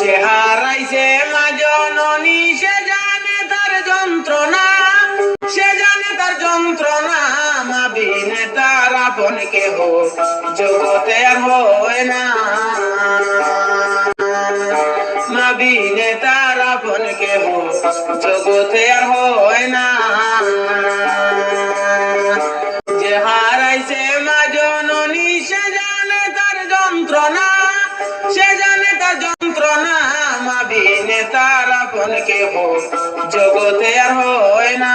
যে হারাইছে মা জননী সে জানে তার যন্ত্রণা। সে জানে তার যন্ত্রণা মা বিনে তার আপন কেহ জগতে আর হয় না। মা বিনে তার আপন কেহ জগতে আর হয় না। আপন কেহ জগতে আর হয় না।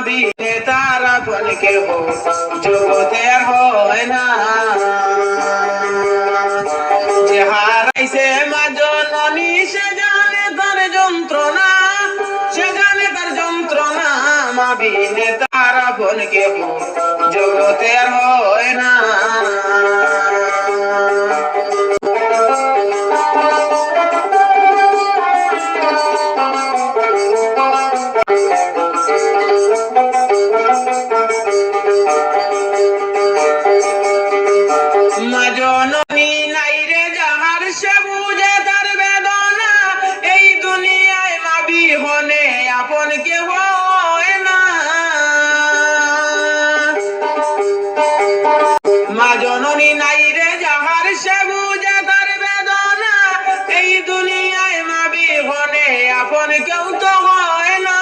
বিনে তার আপন কেহ জগতে হয় না। যে হারাইছে মা জননী, সে জানে তার যন্ত্রণা, সে জানে তার যন্ত্রণা। মা বিনে তার আপন কেহ জগতে হয় না। মা নাই রে যাহার সে বুঝে তার বেদনা। এই দুনিয়ায় মা বিহনে আপন কেউ তো হয় না।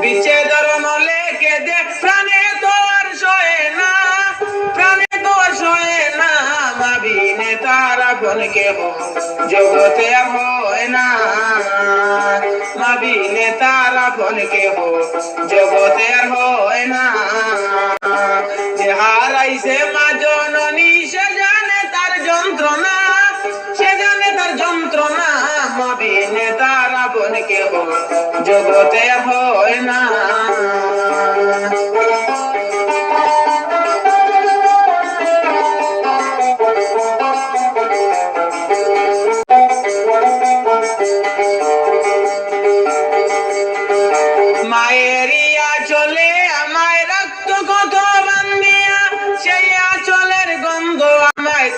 বিচ্ছেদর আপন কেহ জগতে হয় না। মা বিনে তার আপন কেহ জগতে হয় না। যে হারাইছে মা জননী, সে জানে তার যন্ত্রণা, সে জানে তার যন্ত্রণা। মা বিনে তার আপন কেহ জগতে হয় না।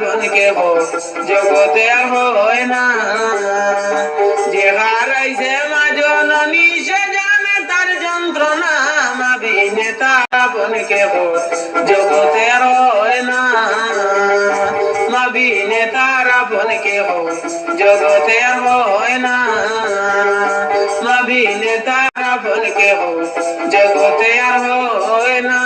বোন কেহ জগতে হয় না। যে হারাইছে মা জননী, সে জানে তার যন্ত্রণা। মা বিনে তারা কেহ জগতে আর হয় না। মা বিনে তারা কেহ জগতে হয় না। মা বিনে তারা কেহ জগতে আর হয় না।